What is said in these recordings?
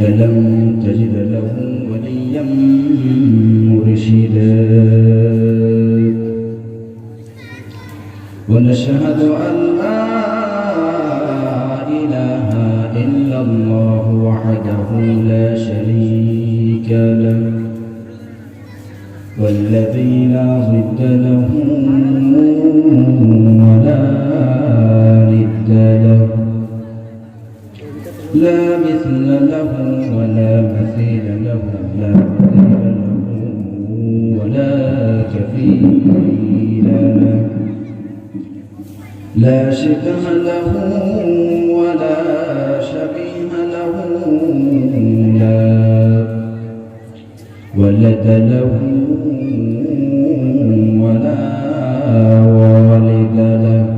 أي فلم تجد له وليا مرشدا. ونشهد أن لا إله إلا الله وحده لا شريك له. والذي لا ضد له لا مثل له ولا مثيل له لا مثيل له ولا كفيل له لا شبه له ولا شبيه له لا. ولد له ولا والد له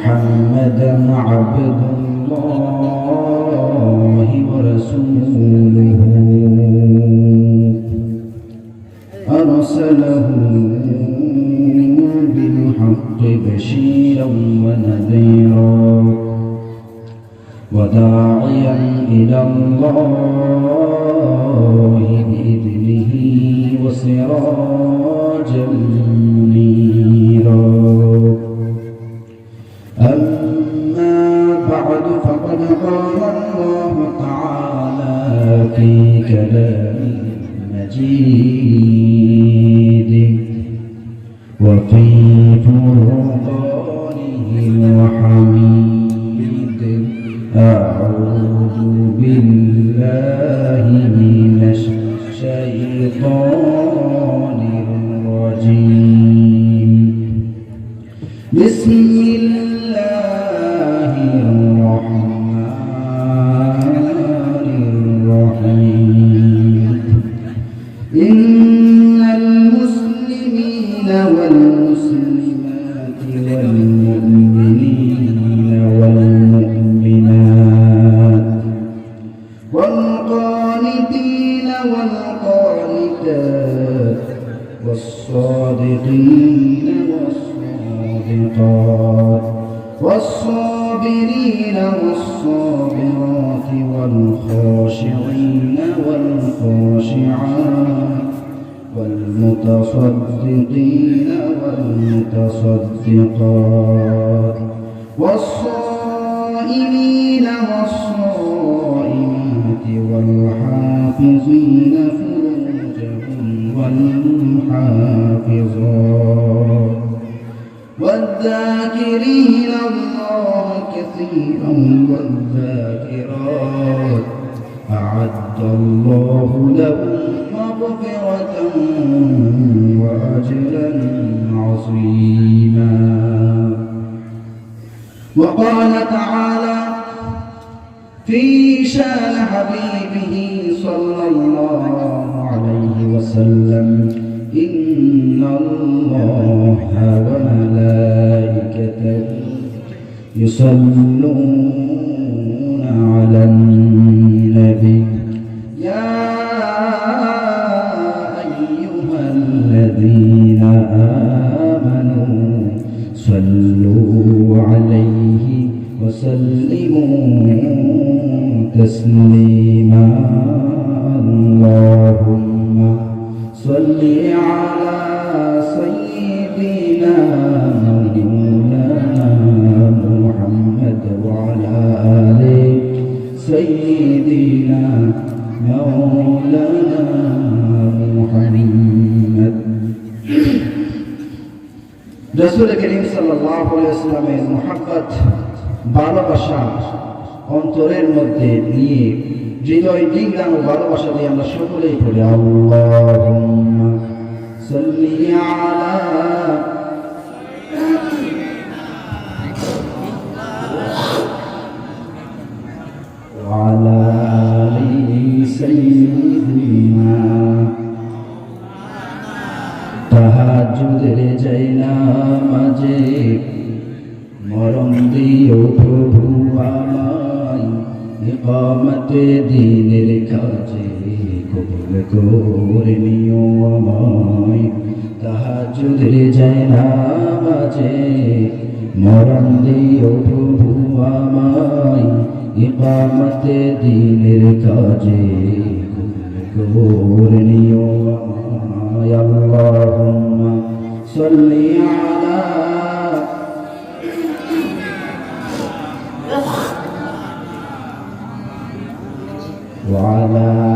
محمدا عبد الله ورسوله. أرسله بالحق بشيرا ونذيرا وداعيا إلى الله بإذنه وسراجا. والقانتين والقانتات والصادقين والصادقات والصابرين والصابرات والخاشعين والخاشعات والمتصدقين والمتصدقات والصائمين والحافظين فروجهم والحافظات والذاكرين الله كثيرا والذاكرات. أعد الله لهم مغفرة وأجرا عظيما. وقال تعالى في شان حبيبه صلى الله عليه وسلم. إن الله وملائكته يصلون রসুল করিম সাল্লামের মোহাম্মত ভালোবাসা অন্তরের মধ্যে নিয়ে হৃদয় ডিঙ্গানো ভালোবাসা দিয়ে আমরা সকলেই পড়ি আল্লাহুম্মা সাল্লি আলা وعلى آل سيدنا তাহাজুদের যাই না মাঝে মরণ দিও প্রভু আমায় ইকামতে দিনের কাজে কবুল করে নিও আমায় আল্লাহুম্মা সাল্লি আলা وعلى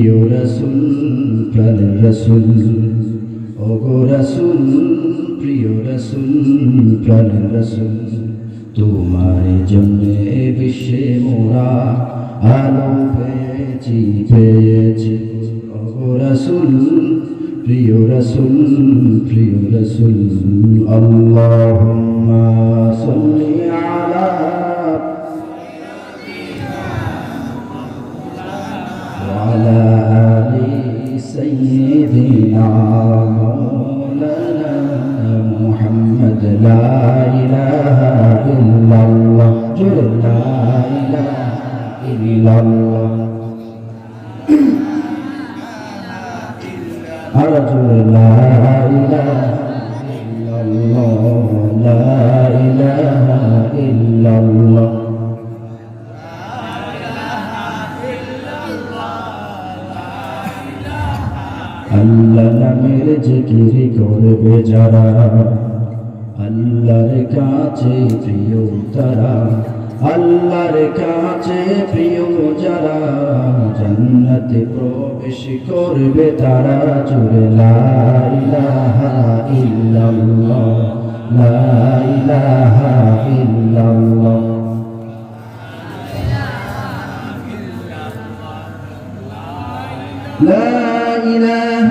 প্রিয় রসুল প্রাণ রসুল, ওগো রসুল, প্রিয় রসুল প্রাণ রসুল তোমার জন্য বিশ্বে মোরা আলো পেয়েছি পেয়েছি। ওগো রসুল, প্রিয় রসুল প্রিয় রসুল, আল্লাহুম্মা সাল্লি করবে তারা জুড়ে লা ইলাহা ইল্লাল্লাহ লা ইলাহা ইল্লাল্লাহ لا إله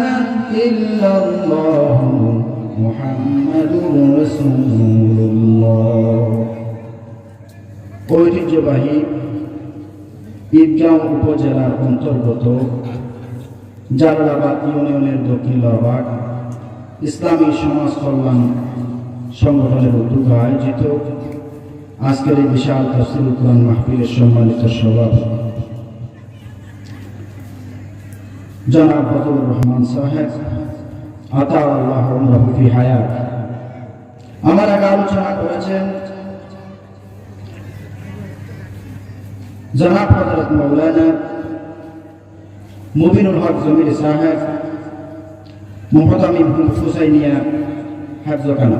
إلا الله محمد رسول الله ঐতিহ্যবাহী ঈদগাঁও উপজেলার অন্তর্গত জালালাবাদ ইউনিয়নের দক্ষিণ লরবাগ ইসলামী সমাজ কল্যাণ সংগঠনের উদ্যোগে আয়োজিত আজকের এই বিশাল তসিল কোরআন মাহফিলের সম্মানিত সভাপতি জনাব বদুর রহমান সাহেব আতা আল্লাহ রফি হায়াত। আমার আগে আলোচনা করেছেন জনাব হজরত মৌলানা মুবিনুল হক জমির সাহেব মোহতামিম হুসাইনিয়া হাফজখানা।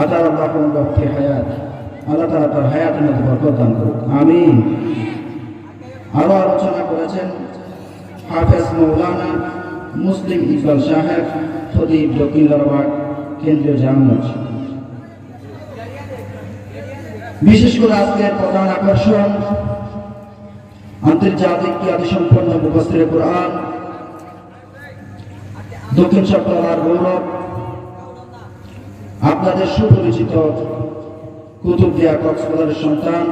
আতা আল্লাহ রফি হায়াত, আল্লাহ তালা তার হায়াতের মধ্যে বরকত দান করুক। আমিন। আরও আলোচনা করেছেন হাফেজ মৌলানা মুসলিম ইকবাল সাহেব, খতিব দক্ষিণ লরবাগ কেন্দ্রীয় জামুজ বিশেষ করে আজকের প্রধান আকর্ষণ আন্তর্জাতিক খ্যাতি সম্পন্ন মুখস্থির কোরআন? দক্ষিণ চট্টগ্রামের গৌরব? আপনাদের সুপরিচিত কুতুবদিয়া কক্সবাজারের সন্তান,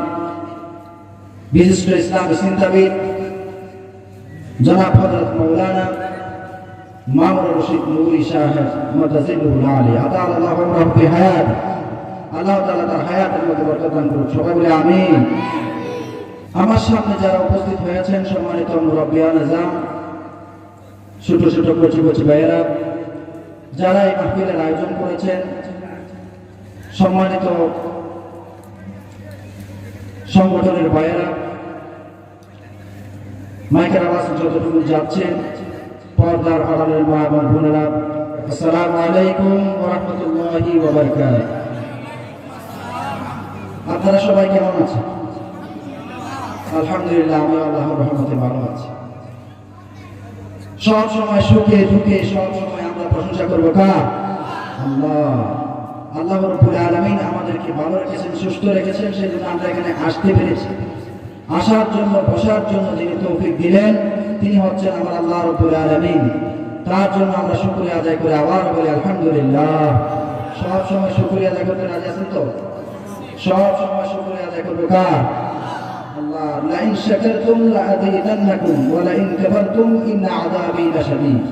বিশিষ্ট ইসলামী চিন্তাবিদ জনাব হজরত মৌলানা মামুর রশিদ নুরি সাহেব মতাজিবুল আলী। আদাল আল্লাহ রব্বি হায়াত, আল্লাহ তাআলা তার হায়াতের মধ্যে বরকত দান করুন সবাই বলে আমিন। আমার সামনে যারা উপস্থিত হয়েছেন সম্মানিত মুরব্বিয়া নিজাম ছোট ছোট কচি কচি ভাইয়েরা, যারা এই মাহফিলের আয়োজন করেছেন, সম্মানিত সংগঠনের ভাইয়েরা, মাইকের আওয়াজ যতটুকু যাচ্ছে, পর্দার আড়ালের মা এবং বোনেরা, আসসালামু আলাইকুম আপনারা সবাই কেমন আছেন? আলহামদুলিল্লাহ আমি আল্লাহর রহমতে ভালো আছি। সব সময় সুখে দুঃখে, সব সময় আমরা প্রশংসা করব কার? আল্লাহ। আল্লাহ রব্বুল আলামিন আমাদেরকে ভালো রেখেছেন, সুস্থ রেখেছেন, সেজন্য আমরা এখানে আসতে পেরেছি। আসার জন্য, বসার জন্য যিনি তৌফিক দিলেন, তিনি হচ্ছেন আমার আল্লাহ রব্বুল আলামিন। তার জন্য আমরা শুকরিয়া আদায় করে, আবার বলি আলহামদুলিল্লাহ। সব সময় শুকরিয়া আদায় করতে রাজি আছেন তো? সব সময় শুকরিয়া আদায় করবে কার? শাকারতুম লাআযীদান্নাকুম ওয়া লাইন কাফারতুম ইন্না আযাবি লাশাদীদ।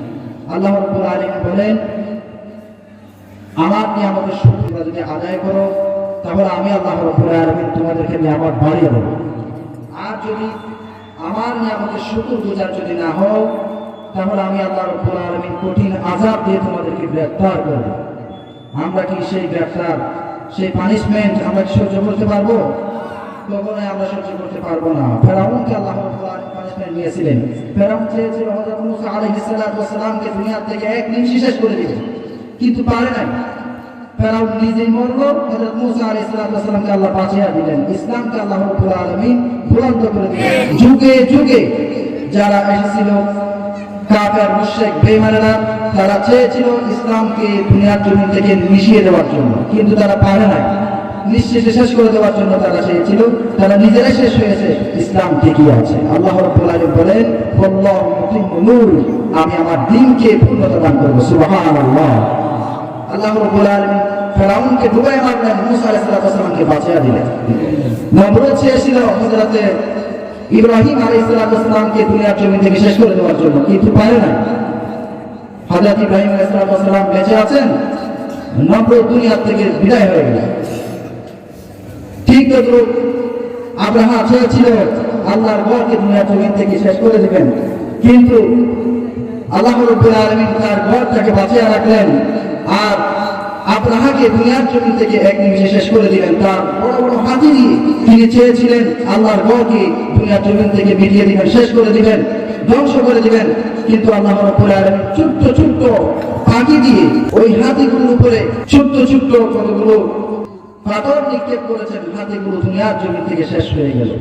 আল্লাহ রাব্বুল আলামিন বলেন, আমার নিয়ামতের শুকরিয়া যদি আদায় করো, তাহলে আমি আল্লাহ রাব্বুল আলামিন তোমাদেরকে নিয়ামত বাড়িয়ে দেব। আর যদি আমার নিয়ামতের শুকর গুজার যদি না হও, তাহলে আমি আল্লাহ রাব্বুল আলামিন কঠিন আযাব দিয়ে তোমাদেরকে গ্রেফতার করব আমরা কি সেই গ্রেফতার সেই পানিশমেন্ট আমরা সহ্য করতে পারব? কখনোই আমরা সহ্য করতে পারব না। ফেরাউনকে আল্লাহ পানিশমেন্ট নিয়েছিলেন ফেরাউন চেয়েছিল হযরত মুসা ওয়াসসালামকে দুনিয়া থেকে এক নিমিষে শেষ করে দিবেন কিন্তু পারে নাই। ফেরাউন মরল আল্লাহ বাঁচিয়ে দিলেন। ইসলামকে আল্লাহ করে দিলেন। যুগে যুগে যারা এসেছিল, কাফের তারা চেয়েছিল ইসলামকে দুনিয়ার জমিন থেকে মিশিয়ে দেওয়ার জন্য। কিন্তু তারা পারে নাই। নিঃশেষে শেষ করে দেওয়ার জন্য তারা চেয়েছিল তারা নিজেরাই শেষ হয়েছে ইসলাম ঠিকই আছে। আল্লাহ রাব্বুল আলামিন বলেন, আল্লাহু নূর। আমি আমার দ্বীনকে পূর্ণতা দান করব। সুবহানাল্লাহ। আল্লাহ রাব্বুল আলামিন ফেরাউনকে ডুবাই মারলেন, মুসা আলাইহিস সালামকে বাঁচিয়ে দিলেন। নমরুদ চেয়েছিল হযরতে ইব্রাহিম আলাইহিস সালামকে দুনিয়ার জমি থেকে শেষ করে দেওয়ার জন্য। কিন্তু পারে না? হযরত ইব্রাহিম আলাইহিস সালাম বেঁচে আছেন? নমরুদ দুনিয়া থেকে বিদায় হয়ে গেলেন। ঠিক তদ্রুপ আব্রাহা চেয়েছিল আল্লাহর ঘরকে দুনিয়া জমিন থেকে শেষ করে দিবেন। কিন্তু আল্লাহ রব্বুল আলামিন তার ঘরটাকে বাঁচিয়ে রাখলেন আর আব্রাহাকে দুনিয়ার জমিন থেকে এক নিমিষে শেষ করে দিলেন। তার বড় বড় হাতি দিয়ে তিনি চেয়েছিলেন আল্লাহর ঘরকে দুনিয়ার জমিন থেকে মিটিয়ে দিবেন, শেষ করে দিবেন, ধ্বংস করে দিবেন। কিন্তু আল্লাহ রব্বুল আলামিন ছোট্ট ছোট্ট পাখি দিয়ে ওই হাতিগুলোর উপরে ছোট্ট ছোট্ট কতগুলো পাথর নিক্ষেপ করেছেন হাতিগুলো দুনিয়ার জমি থেকে শেষ হয়ে গেল।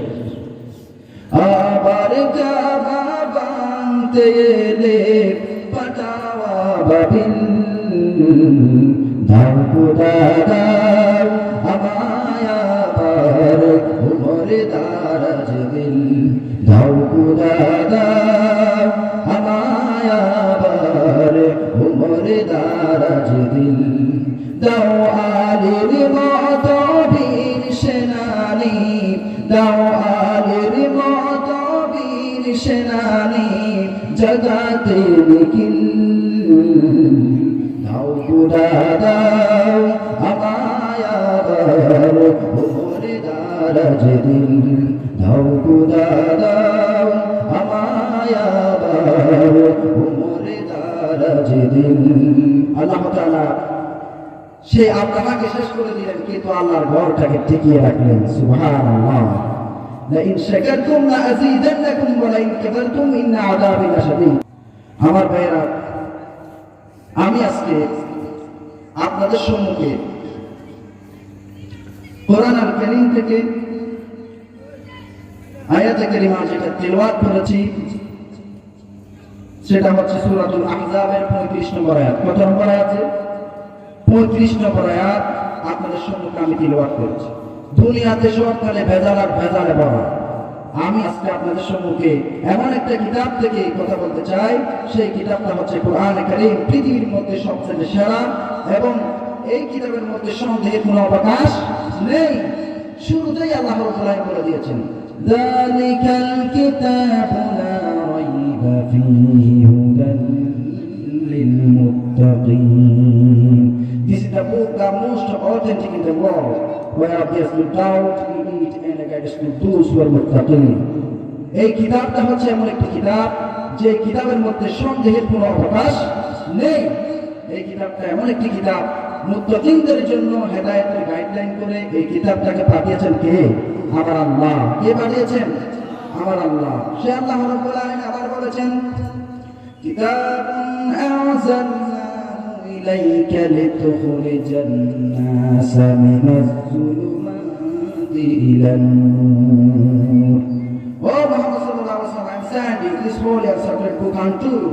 আবার আমায় আবার দিল দাও সেনানি দাও আলির মত বীর সেনানি, জগাতে নিখিল দাও খুদা দাও আমায় আবার ওরে দারাজ দিল। দাও খুদা দাও আমায় আবার দারাজ দিল। আল্লাহ তাআলা সে আব্রাহাকে শেষ করে দিলেন, কিন্তু আল্লাহর ঘরটাকে টিকিয়ে রাখলেন। সুবহানাল্লাহ। লাশাদীদ। আমার ভাইয়েরা, আমি আজকে আপনাদের সম্মুখে কোরআন আল কারীম থেকে আয়াতে কারিমা যেটা তেলাওয়াত করেছি, সেটা হচ্ছে সূরাতুল আহজাবের 35 নম্বর আয়াত। কত নম্বর আয়াতে? পঁয়ত্রিশ নম্বর আয়াত আপনাদের সম্মুখে আমি তিলবাদ করেছি দুনিয়াতে সবখানে ভেজাল আর ভেজালে ভরা আমি আজকে আপনাদের সম্মুখে এমন একটা কিতাব থেকে কথা বলতে চাই সেই কিতাবটা হচ্ছে কোরআন কারীম পৃথিবীর মধ্যে সবচেয়ে সেরা এবং এই কিতাবের মধ্যে সন্দেহের কোনো অবকাশ নেই শুরুতেই আল্লাহ রাব্বুল বলে দিয়েছেন ذلك الكتاب لا ريب فيه هدى للمتقين This the book the most authentic in the world, where there's no doubt in it and against no those who are muttaqin. এই কিতাবটা হচ্ছে এমন একটি কিতাব যে কিতাবের মধ্যে সন্দেহের কোনো অবকাশ নেই। এই কিতাবটা এমন একটি কিতাব মুত্তাকিনদের জন্য হেদায়েতের গাইডলাইন করে এই কিতাবটাকে পাঠিয়েছেন কে? আমার আল্লাহ। কে পাঠিয়েছেন? আমার আল্লাহ। সে আল্লাহ রব্বুল আলামিন আবার বলেছেন কিতাব আনজালনা إليك لتخرج الناس من الظلمات إلى النور Oh Muhammad sallallahu alaihi wasallam, I'm sending this holy and sacred book unto you.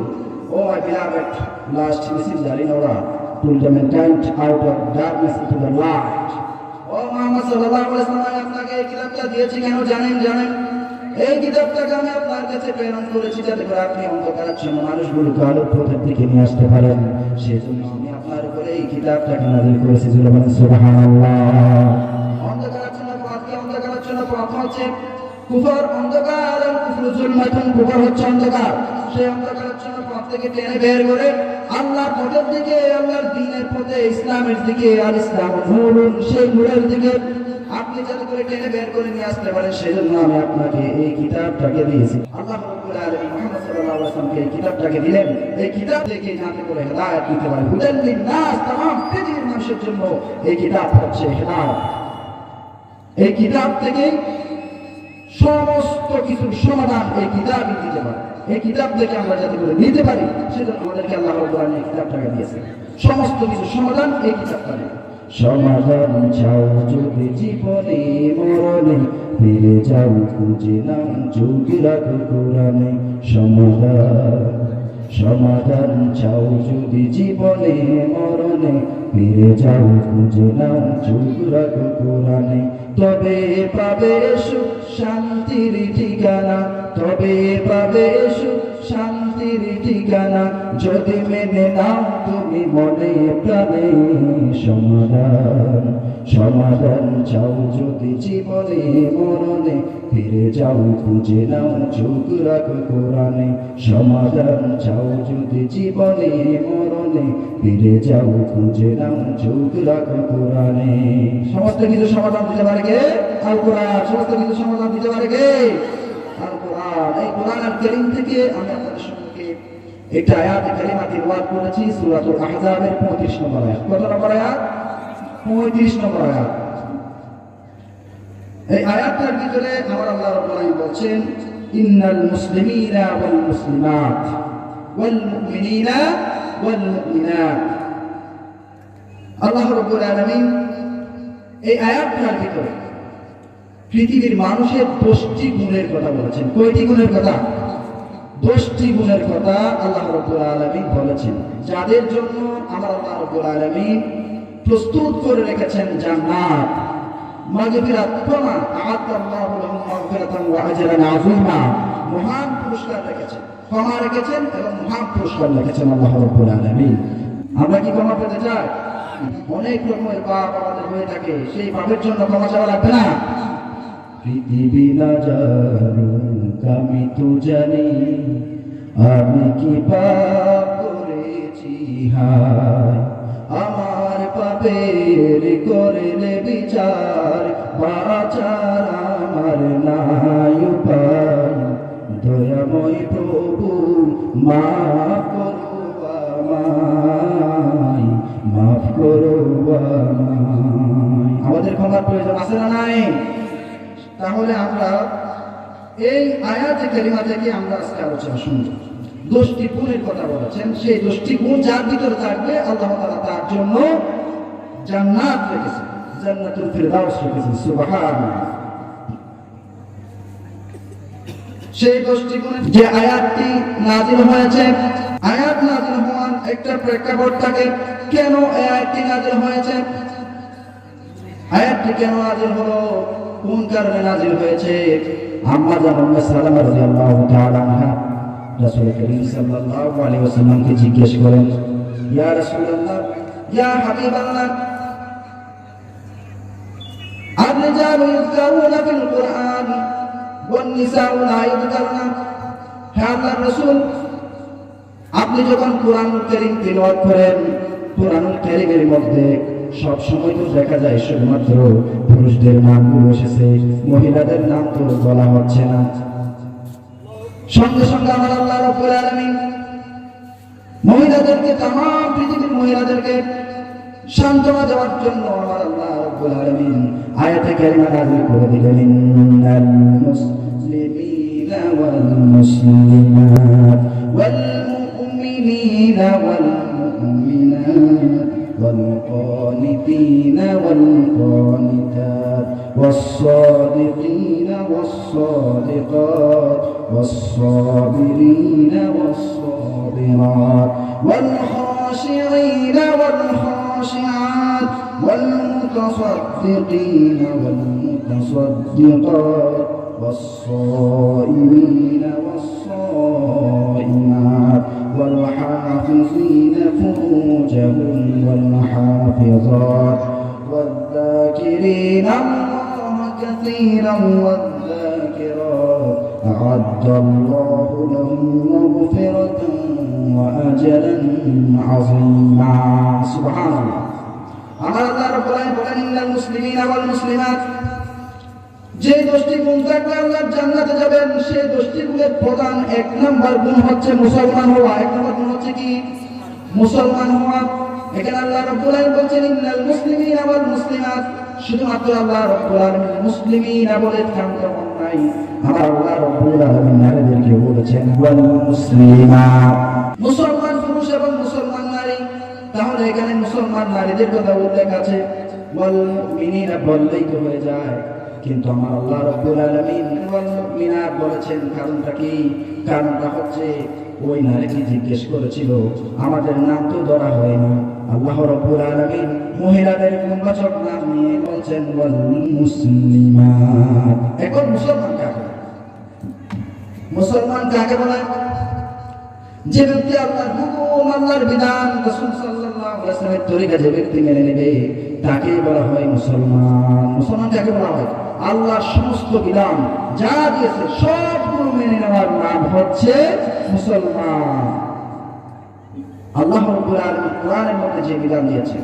Oh my beloved, last messenger in order to the mankind out of darkness into the light. Oh Muhammad sallallahu alaihi wasallam, আমি আপনাকে এই কিতাবটা দিয়েছি কেন জানেন জানেন এই কিতাবটাকে আমি আপনার কাছে প্রেরণ করেছি যাতে করে আপনি অন্ধকারাচ্ছন্ন মানুষগুলোকে আলোর পথের দিকে নিয়ে আসতে পারেন সেই এই কিতাবটাকে নাজিল করেছি জুলে বলেন সুবহানাল্লাহ অন্ধকারাচ্ছন্ন অন্ধকার কুফর জুলমাতুন কুফর হচ্ছে অন্ধকার। সেই অন্ধকারাচ্ছন্ন পথ থেকে টেনে বের করে আল্লাহর পথের দিকে, আল্লাহর দ্বীনের পথে, ইসলামের দিকে আর ইসলাম নূরুন সেই নূরের দিকে আপনি যাতে করে টেনে বের করে নিয়ে আসতে পারেন, সেজন্য আমি আপনাকে এই কিতাবটাকে দিয়েছি। আল্লাহ আসলামকে এই কিতাবটাকে দিলেন। এই কিতাব থেকে যাতে করে হেদায়ত দিতে পারে। হুদাল্লিন নাস তাম পৃথিবীর মানুষের জন্য এই কিতাব হচ্ছে হেদায়ত। এই কিতাব থেকে সমস্ত কিছুর সমাধান এই কিতাবই দিতে পারে। এই কিতাব থেকে আমরা যাতে করে নিতে পারি সেটা আমাদেরকে আল্লাহ রব্বুল আলামিন এই কিতাবটাকে দিয়েছে সমস্ত কিছুর সমাধান এই কিতাবটা নেই সমাধান চাও যদি জীবনে মরণে, ফিরে যাও খুঁজে নাও যোগী রাখো কোরআনে। সমাধান সমাধান চাও যদি জীবনে মরণে, ফিরে যাও খুঁজে নাও যোগ রাখো কোরআনে। তবে পাবে সুখ শান্তির ঠিকানা, তবে পাবে সুখ শান্তির ঠিকানা যদি মেনে নাও, তুমি মনে প্রাণে সমাধান। সমাধান চাও যদি জীবনে, মরণে, ফিরে যাও, খুঁজে নাও, চোখ রাখো কোরআনে। সমাধান চাও যদি জীবনে, মরণে, ফিরে যাও, খুঁজে নাও, চোখ রাখো কোরআনে। সমস্ত কিছু সমাধান দিতে পারে কে? আল কোরআন। সমস্ত কিছু সমাধান দিতে পারে কে? আল কোরআন। এই কোরআন আর থেকে আমি একটা আয়াত, কালিমা তিলওয়াত করেছি, সূরাতুল আহজাবের 35 নম্বর আয়াত। কত নম্বর আয়াত? 35 নম্বর আয়াত। এই আয়াতটার ভিতরে আমার আল্লাহ রাব্বুল আলামিন বলছেন, ইন্নাল মুসলিমিনা ওয়াল মুসলিমাত, ওয়াল মুমিনিনা ওয়াল মুমিনাত। আল্লাহ রাব্বুল আলামিন এই আয়াতটার ভিতরে পৃথিবীর মানুষের দশটি গুণের কথা বলেছেন। কয়টি গুণের কথা? দশটি গুণের কথা আল্লাহ রব্বুল আলমী বলেছেন। যাদের জন্য আমার আল্লাহ রব্বুল আলমী প্রস্তুত করে রেখেছেন জান্নাত। মাগফিরাত, ক্ষমা আ'আদাল্লাহু লাহুম মাগফিরাতান ওয়া আজরান আযীমা। মহান পুরস্কার রেখেছেন। ক্ষমা রেখেছেন এবং মহান পুরস্কার রেখেছেন আল্লাহ রব্বুল আলামিন। আমরা কি ক্ষমা পেতে চাই? অনেক রকমের পাপ আমাদের হয়ে থাকে। সেই পাপের জন্য ক্ষমা চাওয়া লাগবে না। পৃথিবী না জানুক আমি তো জানি, আমি কি পাপ করেছি? হায়, আমার পাপের করলে বিচার, বাচার আমার নাই উপায়। দয়াময় প্রভু, মাফ করো আমায়, মাফ করো আমায়। আমাদের ক্ষমার প্রয়োজন আছে না নাই? তাহলে আমরা এই আয়াতে কালিমা থেকে আমরা আজকে আলোচনা শুনব। দোষটি গুণের কথা বলেছেন। সেই দোষটি গুণ যার ভিতরে থাকবে, আল্লাহ তাআলা তার জন্য জান্নাত রেখেছেন। জান্নাতুল ফিরদাউস রেখেছেন, সুবহানাল্লাহ। সেই দোষটি যে আয়াতটি নাজিল হয়েছে, আয়াত নাজিল হওয়ার একটা প্রেক্ষাপট থাকে, কেন আয়াতটি নাজিল হয়েছে? আয়াতটি কেন নাজিল হলো? কোন কারণে নাজিল হয়েছে আম্মা জান সালামা রাদিয়াল্লাহু তাআলা আনহা রাসূল করিম সাল্লাল্লাহু আলাইহি ওয়াসাল্লামকে জিজ্ঞেস করেন ইয়া রাসূলুল্লাহ ইয়া হাবিবাল্লাহ الرجال يذكرون في القرآن والنساء لا يذكرن হে আল্লাহর রাসূল আপনি যখন কোরআন কারীম তিলাওয়াত করেন কোরআন কারীমের মধ্যে সব সময় তো দেখা যায় শুধুমাত্র পুরুষদের নামগুলো এসেছে, মহিলাদের নাম তো বলা হচ্ছে না। সঙ্গে সঙ্গে আমার আল্লাহ রব্বুল আলামিন মহিলাদেরকে তাম পৃথিবীর মহিলাদেরকে সান্ত্বনা দেওয়ার জন্য আমার আল্লাহ রব্বুল আলামিন আয়াতে কারিমা নাযিল করে দিলেন, ইন্নাল মুসলিমিনা ওয়াল মুসলিমাত ওয়াল মুমিনিনা ওয়াল والقانتين والقانتات والصادقين والصادقات والصابرين والصابرات والخاشعين والخاشعات والمتصدقين والمتصدقات والصائمين والصائمات. والحافظين فروجهم والحافظات والذاكرين الله كثيرا والذاكرات. أعد الله لهم مغفرة وأجلا عظيما. سبحان الله. على رب العالمين المسلمين والمسلمات. যে দশটি গুণ থাকলে আল্লাহ জান্নাতে যাবেন সেই দশটি গুণের প্রধান এক নাম্বার গুণ হচ্ছে মুসলমান হওয়া। এক নাম্বার গুণ হচ্ছে কি? মুসলমান হওয়া। এখানে আল্লাহ রাব্বুল আলামিন বলছেন, ইন্নাল মুসলিমিনা ওয়াল মুসলিমাত। শুধুমাত্র আল্লাহ রাব্বুল আলামিন মুসলিমিনা বলে থামতে নাই। আমার আল্লাহ রাব্বুল আলামিন নারীদেরকে বলেছেন, ওয়াল মুসলিমাত মুসলমান পুরুষ এবং মুসলমান নারী। তাহলে এখানে মুসলমান নারীদের কথা উল্লেখ আছে। ওয়াল মুমিনিনা বললেই তো হয়ে যায়। কিন্তু আমার আল্লাহ রব্বুল আলামিন মুমিনাত বলেছেন, কারণটা কি? কারণটা হচ্ছে ওই নারীটি জিজ্ঞেস করেছিল, আমাদের নাম তো ধরা হয় না আল্লাহ রব্বুল আলামিন মহিলাদের গুণবাচক নাম নিয়ে বলছেন, ওয়াল মুসলিমাত। এখন মুসলমান কাকে? মুসলমান কাকে বলে? যে ব্যক্তি আল্লাহর হুকুম, আল্লাহর বিধান, রাসূল ওয়াসাল্লামের তরিকা যে ব্যক্তি মেনে নেবে তাকে বলা হয় মুসলমান। মুসলমান কাকে বলা হয়? আল্লাহর সমস্ত বিধান যা দিয়েছে, সবগুলো মেনে নেওয়ার নাম হচ্ছে মুসলমান। আল্লাহ কোরআনের মধ্যে যে বিধান দিয়েছে,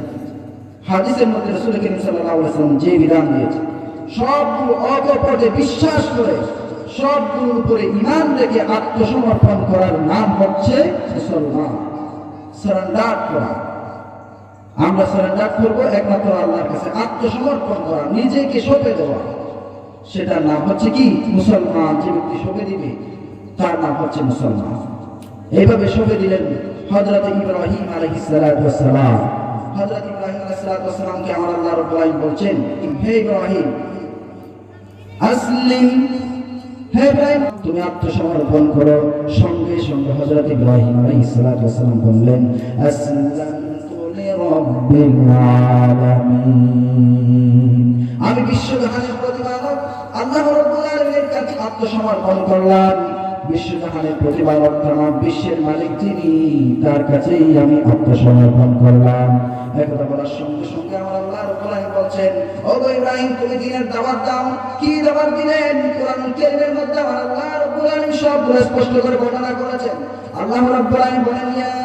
হাদিসের মধ্যে রাসূল করিম ওয়াসাল্লাম যে বিধান দিয়েছে, সবগুলো অকপটে বিশ্বাস করে, সবগুলোর উপরে ইমান রেখে আত্মসমর্পণ করার নাম হচ্ছে মুসলমান। সারেন্ডার করা। আমরা সারেন্ডার করব একমাত্র আল্লাহর কাছে আত্মসমর্পণ করা, নিজেকে সঁপে দেওয়া। সেটার নাম হচ্ছে কি? মুসলমান যে ব্যক্তি সঁপে দিবে, তার নাম হচ্ছে মুসলমান। এইভাবে সঁপে দিলেন হজরত ইব্রাহিম আলহিসাম হজরত ইব্রাহিম আলহিসামকে আমার আল্লাহ আলামিন বলছেন, হে ইব্রাহিম আসলিম হে ইব্রাহিম, তুমি আত্মসমর্পণ করো। সঙ্গে সঙ্গে হযরত ইব্রাহিম আলাইহিস সালাম বললেন আসলামতু লিরাব্বিল আলামিন। আমি বিশ্বজাহানের প্রতিপালক, আল্লাহ রাব্বুল কাছে আত্মসমর্পণ করলাম। বিশ্বজাহানের প্রতিপালক তামাম বিশ্বের মালিক তিনি, তার কাছেই আমি আত্মসমর্পণ করলাম। একথা বলার সঙ্গে সঙ্গে আমার আল্লাহ রাব্বুল বলছেন, ও ইব্রাহিম, তুমি দিনের দাওয়াত দাও। কি দাওয়াত দিলেন? কোরআন কারীমের মধ্যে আমার আল্লাহ রাব্বুল সবগুলো স্পষ্ট করে বর্ণনা করেছেন। আল্লাহ রাব্বুল আলামিন বলেন, ইয়া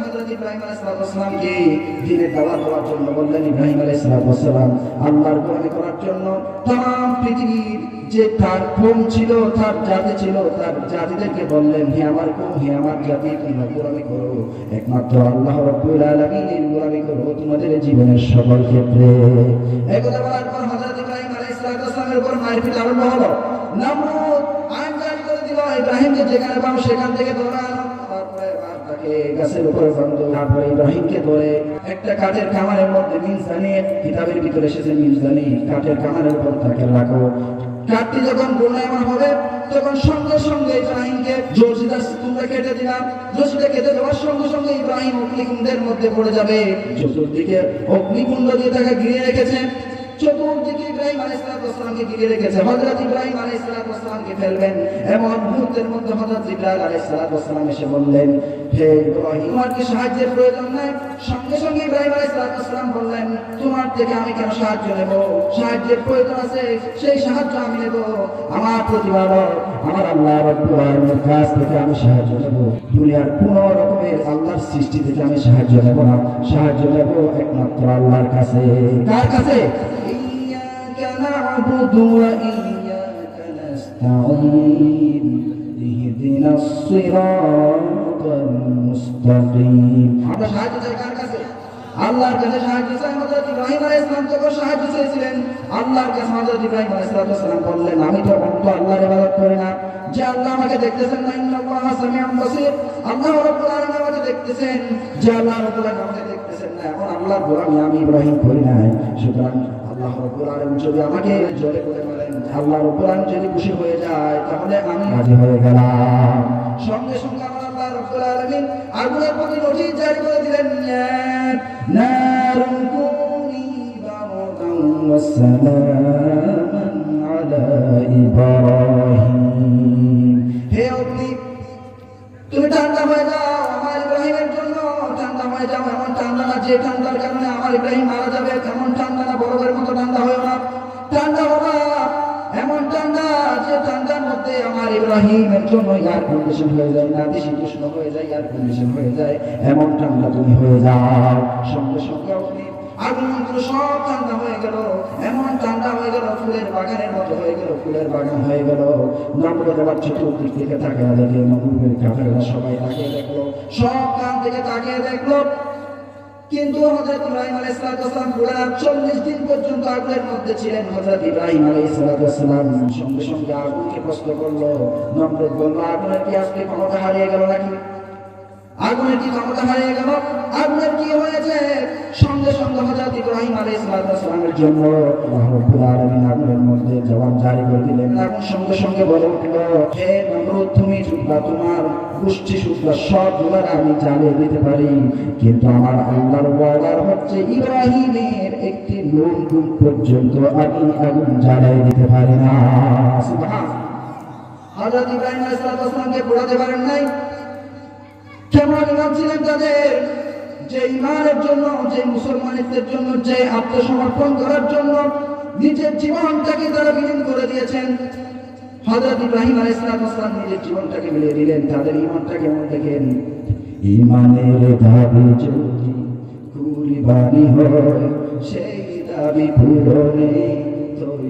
ইব্রাহিম আলাইহিস সালামকে দ্বীনের দাওয়াত দেওয়ার জন্য বললেন ইব্রাহিম আলাইহিস সালাম আল্লাহর গোলামি করার জন্য तमाम পৃথিবীর যে তার কম ছিল তার জাতি ছিল তার জাতিদেরকে বললেন হে আমার কম হে আমার জাতি তোমরা গোলামি করো একমাত্র আল্লাহ রাব্বুল আলামিনের গোলামি করো তোমাদের জীবনের সকল ক্ষেত্রে এই কথা বলার পর হযরত ইব্রাহিম আলাইহিস সালামের উপর মায়ের পিতা আরম্ভ হলো নমরুদ আইন জারি করে দিল ইব্রাহিমকে যেখানে পাও সেখান থেকে ধরানো তারপরে আর তাকে গাছের উপরে ইব্রাহিমকে ধরে একটা কাঠের কামারের মধ্যে মিনজানি কিতাবের ভিতরে এসেছে মিনজানি কাঠের কামারের উপর তাকে রাখো। কাঠটি যখন ঘূর্ণায়মান হবে, তখন সঙ্গে সঙ্গে ইব্রাহিমকে জসিদা তোমরা কেটে দিলাম জসিদা কেটে দেওয়ার সঙ্গে সঙ্গে ইব্রাহিম অগ্নিকুণ্ডের মধ্যে পড়ে যাবে। চতুর্দিকে অগ্নিকুণ্ড দিয়ে তাকে ঘিরে রেখেছে। চতুর্দিকে ইব্রাহিম রেখেছে। ইব্রাহিম ফেলবেন। এমন মুহূর্তের মধ্যে এসে বললেন, হে ইব্রাহিম কি সাহায্যের প্রয়োজন নাই? সঙ্গে সঙ্গে ইব্রাহিম বললেন, তোমার থেকে আমি কেন সাহায্য নেব? সাহায্যের প্রয়োজন আছে, সেই সাহায্য আমি নেব। আমার প্রতিপালক, আমার আল্লাহ রব্বুল আলামিনের কাছ থেকে আমি সাহায্য নেব। দুনিয়ার কোন রকমের আল্লাহর সৃষ্টি থেকে আমি সাহায্য নেব না। সাহায্য নেব একমাত্র আল্লাহর কাছে। কার কাছে? نعبد وإياك نستعين اهدنا الصراط المستقيم আমরা সাহায্য চাই কার কাছে আল্লাহর কাছে সাহায্য চাই হযরত ইব্রাহিম আলাইহিস সালাম যখন সাহায্য চেয়েছিলেন আল্লাহর কাছে হযরত ইব্রাহিম আলাইহিস সালাম বললেন আমি তো অন্ত আল্লাহর ইবাদত করি না যে আল্লাহ আমাকে দেখতেছেন না ইন্নাল্লাহ সামিউন বাসীর আল্লাহ রাব্বুল আলামিন আমাকে দেখতেছেন যে আল্লাহ রাব্বুল আলামিন আমাকে দেখতেছেন না এখন আল্লাহর গোলামি আমি ইব্রাহিম করি নাই সুতরাং যদি আমাকে খুশি হয়ে যায় তাহলে আমি রাজি হয়ে সঙ্গে সঙ্গে আমার আল্লাহ রাব্বুল করে দিলেন নারুন কুনি কন্ডিশন হয়ে যায়, এমন ঠান্ডা তুমি হয়ে যাও। সঙ্গে সঙ্গে আপনি আগুনগুলো সব ঠান্ডা হয়ে গেল, এমন ঠান্ডা হয়ে গেল, ফুলের বাগানের মতো হয়ে গেল, ফুলের বাগান হয়ে গেল। নম্বরের আবার চতুর্দিক থেকে তাকিয়ে দেখল নবুবের কাফেররা সবাই তাকিয়ে দেখল, সব কান থেকে তাকিয়ে দেখল। কিন্তু হযরত ইব্রাহিম আলাইহিস সালাম পুরো 40 দিন পর্যন্ত আগুনের মধ্যে ছিলেন হযরত ইব্রাহিম আলাইহিস সালাম। সঙ্গে সঙ্গে আগুনকে প্রশ্ন করল, নমরুদ বলল, আগুনের কি আজকে ক্ষমতা হারিয়ে গেল নাকি? আগুনের কি ক্ষমতা হারিয়ে গেল? আগুনের কি হয়েছে? সঙ্গে সঙ্গে হযরত ইব্রাহিম আলাইহিস সালামের জন্য রাব্বুল আলামিন আগুনের মধ্যে জবাব জারি করে দিলেন আগুন সঙ্গে সঙ্গে বলে উঠল, হে নমরুদ, তুমি শুকলা, তোমার গোষ্ঠী শুকলা, সবগুলার আমি জ্বালিয়ে দিতে পারি। কিন্তু আমার আল্লাহর ওয়াদার হচ্ছে ইব্রাহিমের একটি নুন গুণ পর্যন্ত আমি আগুন জ্বালিয়ে দিতে পারি না। হযরত ইব্রাহিম আলাইহিস সালামকে পোড়াতে পারেন নাই। কেমন ইমান ছিলেন তাদের? যে ইমানের জন্য যে জন্য যে আত্মসমর্পণ করার জন্য নিজের জীবনটাকে তারা বিলীন করে দিয়েছেন। ইব্রাহিম নিজের জীবনটাকে মিলিয়ে দিলেন। তাদের ইমানটা কেমন দেখেন? ইমানের দাবি যদি কুরবানি হয় সেই দাবি পূরণে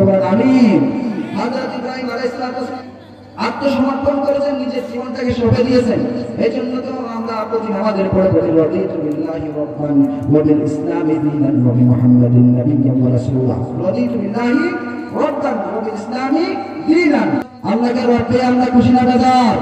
দয়াময় আমি হযরত ইব্রাহিম আলাইহিস আত্মসমর্পণ করেছেন, নিজের জীবনটাকে সঁপে দিয়েছেন। এই জন্য তো আমরা প্রতি আমাদের পরে বলি, রদিতু বিল্লাহি রাব্বান ওয়া বিল ইসলামি দীনান ওয়া বি মুহাম্মাদিন নাবিয়্যান ওয়া রাসূলা রদিতু বিল্লাহি রাব্বান ওয়া বিল ইসলামি দীনান। আল্লাহকে রব পেয়ে আমরা খুশি না, বেজার।